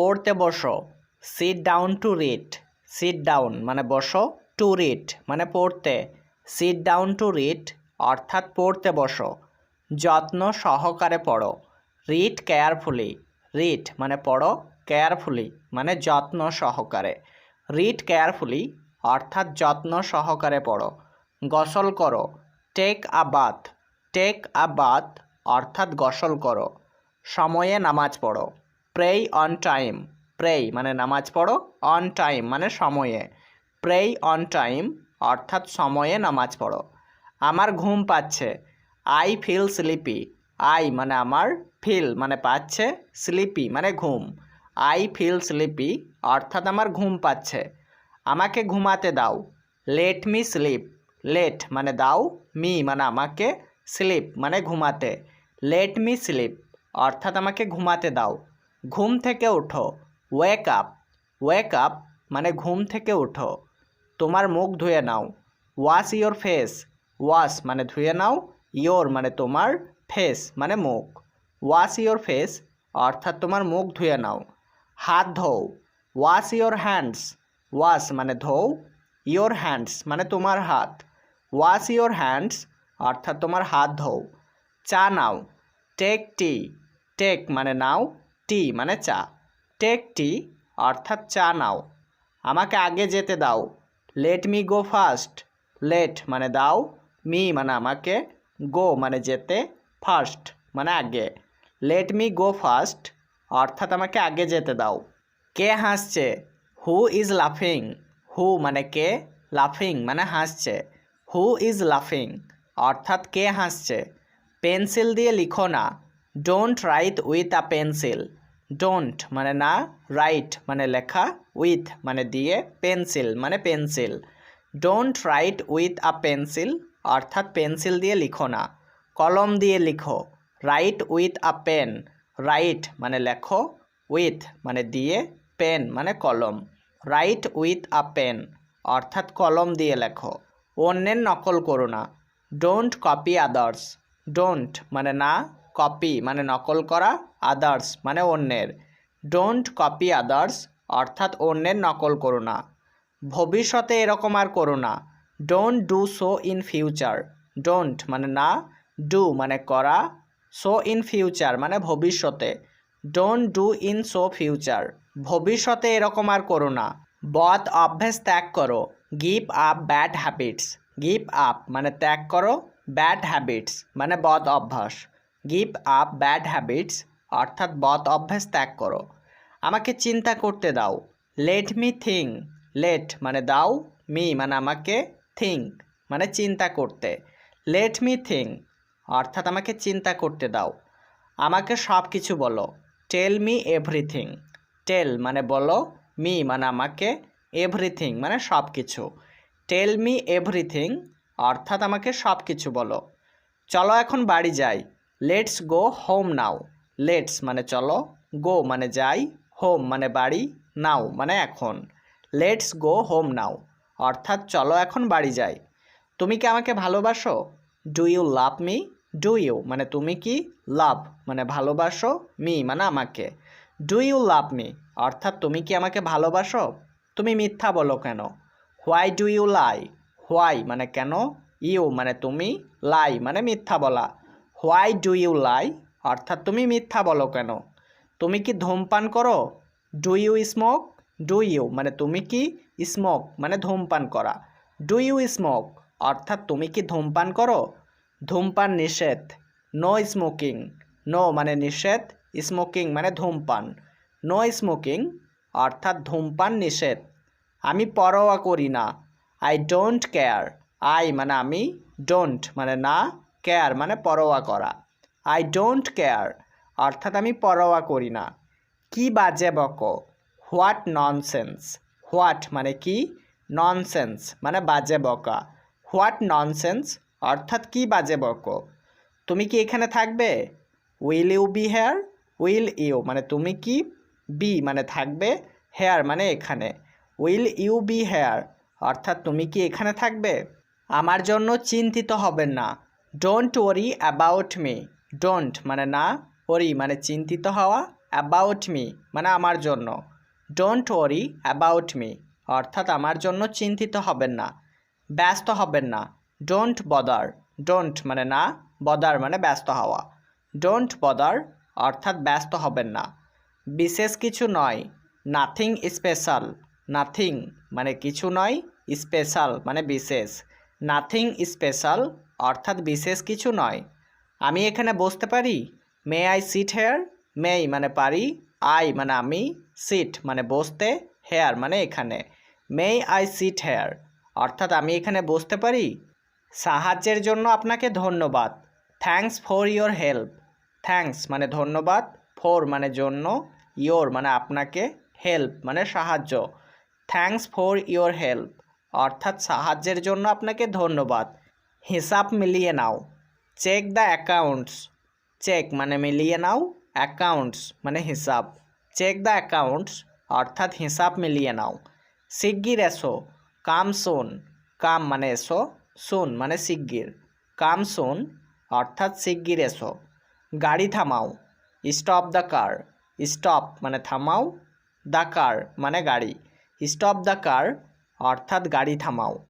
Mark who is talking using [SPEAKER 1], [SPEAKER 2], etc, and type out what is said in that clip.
[SPEAKER 1] পড়তে বসো। Sit down to read sit down মানে বসো টু রিড মানে পড়তে। সিট ডাউন টু রিড অর্থাৎ পড়তে বসো। যত্ন সহকারে পড়ো। রিড কেয়ারফুলি রিড মানে পড়ো কেয়ারফুলি মানে যত্ন সহকারে। রিড কেয়ারফুলি অর্থাৎ যত্ন সহকারে পড়ো। গসল করো। Take a bath take a bath অর্থাৎ গসল করো। সময়ে নামাজ পড়ো। প্রেই অন টাইম প্রেই মানে নামাজ পড়ো অন টাইম মানে সময়ে। প্রেই অন টাইম অর্থাৎ সময়ে নামাজ পড়ো। আমার ঘুম পাচ্ছে আই ফিল স্লিপি আই মানে আমার ফিল মানে পাচ্ছে স্লিপি মানে ঘুম। আই ফিল স্লিপি অর্থাৎ আমার ঘুম পাচ্ছে। আমাকে ঘুমাতে দাও। লেট মি স্লিপ লেট মানে দাও মি মানে আমাকে স্লিপ মানে ঘুমাতে। লেট মি স্লিপ অর্থাৎ আমাকে ঘুমাতে দাও। ঘুম থেকে ওঠো ওয়েক আপ ওয়েক আপ মানে ঘুম থেকে ওঠো তোমার মুখ ধুয়ে নাও ওয়াশ ইয়োর ফেস ওয়াশ মানে ধুয়ে নাও ইয়োর মানে তোমার ফেস মানে মুখ ওয়াশ ইয়োর ফেস অর্থাৎ তোমার মুখ ধুয়ে নাও, হাত ধোও ওয়াশ ইয়োর হ্যান্ডস ওয়াশ মানে ধোও ইয়োর হ্যান্ডস মানে তোমার হাত ওয়াশ ইয়োর হ্যান্ডস অর্থাৎ তোমার হাত ধোও চা নাও টেক টি টেক মানে নাও টি মানে চা। টেক টি অর্থাৎ চা নাও। আমাকে আগে যেতে দাও। Let me go first let মানে দাও। মি মানে আমাকে গো মানে যেতে ফার্স্ট মানে আগে। লেট মি গো ফার্স্ট অর্থাৎ আমাকে আগে যেতে দাও। কে হাসছে? হু ইজ লাফিং হু মানে কে? লাফিং মানে হাসছে। হু ইজ লাফিং অর্থাৎ কে হাসছে? পেন্সিল দিয়ে লিখো না। Don't write with a pencil don't মানে না রাইট মানে লেখা উইথ মানে দিয়ে পেন্সিল মানে pencil don't write with a pencil অর্থাৎ পেন্সিল দিয়ে লিখো না, কলম দিয়ে লিখো write with a pen write মানে লেখো উইথ মানে দিয়ে পেন মানে কলম রাইট উইথ আ পেন অর্থাৎ কলম দিয়ে লেখো, অন্যের নকল করো না ডোন্ট কপি আদার্স ডোন্ট মানে না কপি মানে নকল করা আদার্স মানে অন্যের। ডোন্ট কপি আদার্স অর্থাৎ অন্যের নকল করো না। ভবিষ্যতে এরকম আর করো না। Don't do so in future don't মানে না ডু মানে করা। সো ইন ফিউচার মানে ভবিষ্যতে। Don't do in so future ভবিষ্যতে এরকম আর করো না। বদ অভ্যাস ত্যাগ করো। Give up bad habits give up মানে ত্যাগ করো। ব্যাড হ্যাবিটস মানে বদ অভ্যাস গিভ আপ ব্যাড হ্যাবিটস, অর্থাৎ বদ অভ্যাস ত্যাগ করো। আমাকে চিন্তা করতে দাও। লেট মি থিঙ্ক লেট মানে দাও মি মানে আমাকে থিঙ্ক মানে চিন্তা করতে। লেট মি থিঙ্ক অর্থাৎ আমাকে চিন্তা করতে দাও। আমাকে সব কিছু বলো। টেল মি এভরিথিং টেল মানে বলো মি মানে আমাকে এভরিথিং মানে সব কিছু টেল মি এভরিথিং অর্থাৎ আমাকে সব কিছু বলো। চলো এখন বাড়ি যাই। Let's go home now let's মানে চলো গো মানে যাই হোম মানে বাড়ি নাও মানে এখন। লেটস গো হোম নাও অর্থাৎ চলো এখন বাড়ি যাই। তুমি কি আমাকে ভালোবাসো? Do you love me do you মানে তুমি কি লাভ মানে ভালোবাসো মি মানে আমাকে। ডু ইউ লাভ মি অর্থাৎ তুমি কি আমাকে ভালোবাসো? তুমি মিথ্যা বলো কেন? Why do you lie why মানে কেন? ইউ মানে তুমি লাই মানে মিথ্যা বলা। হোয়াই ডু ইউ লাই অর্থাৎ তুমি মিথ্যা বলো কেন? তুমি কি ধূমপান করো? Do you smoke do you মানে তুমি কি স্মোক মানে ধূমপান করা। ডু ইউ স্মোক অর্থাৎ তুমি কি ধূমপান করো? ধূমপান নিষেধ। নো স্মোকিং নো মানে নিষেধ। স্মোকিং মানে ধূমপান। নো স্মোকিং অর্থাৎ ধূমপান নিষেধ। আমি পরোয়া করি না। আই ডোন্ট কেয়ার আই মানে আমি ডোন্ট মানে না। কেয়ার মানে পরোয়া করা। আই ডোন্ট কেয়ার অর্থাৎ আমি পরোয়া করি না। কি বাজে বকো? হোয়াট ননসেন্স হোয়াট মানে কি? ননসেন্স মানে বাজে বকা। হোয়াট ননসেন্স অর্থাৎ কি বাজে বকো? তুমি কি এখানে থাকবে? Will you be here will you মানে তুমি কি বি মানে থাকবে? হেয়ার মানে এখানে। উইল ইউ বি হেয়ার অর্থাৎ তুমি কি এখানে থাকবে? আমার জন্য চিন্তিত হবেন না। Don't worry about me don't মানে না ওরি মানে চিন্তিত হওয়া অ্যাবাউট মি মানে আমার জন্য। ডোন্ট ওয়ারি অ্যাবাউট মি অর্থাৎ আমার জন্য চিন্তিত হবেন না, ব্যস্ত হবেন না। ডোন্ট বদার ডোন্ট মানে না বদার মানে ব্যস্ত হওয়া। ডোন্ট বদার অর্থাৎ ব্যস্ত হবেন না। বিশেষ কিছু নয় নাথিং স্পেশাল নাথিং মানে কিছু নয় স্পেশাল মানে বিশেষ। নাথিং স্পেশাল অর্থাৎ বিশেষ কিছু নয়। আমি এখানে বসতে পারি? May I sit here may মানে পারি। আই মানে আমি সিট মানে বসতে হেয়ার মানে এখানে। মেই আই সিট হেয়ার অর্থাৎ আমি এখানে বসতে পারি? সাহায্যের জন্য আপনাকে ধন্যবাদ। Thanks for your help thanks মানে ধন্যবাদ। ফর মানে জন্য। ইয়োর মানে আপনাকে। হেল্প মানে সাহায্য। থ্যাঙ্কস ফর ইয়োর হেল্প অর্থাৎ সাহায্যের জন্য আপনাকে ধন্যবাদ। হিসাব মিলিয়ে নাও। চেক দ্য অ্যাকাউন্টস চেক মানে মিলিয়ে নাও। অ্যাকাউন্টস মানে হিসাব। চেক দ্য অ্যাকাউন্টস অর্থাৎ হিসাব মিলিয়ে নাও। শিগগির এসো। কাম সুন কাম মানে এসো। সুন মানে শিগগির। কাম সুন অর্থাৎ শিগগির এসো। গাড়ি থামাও। স্টপ দ্য কার স্টপ মানে থামাও। দ্য কার মানে গাড়ি। স্টপ দ্য কার অর্থাৎ গাড়ি থামাও।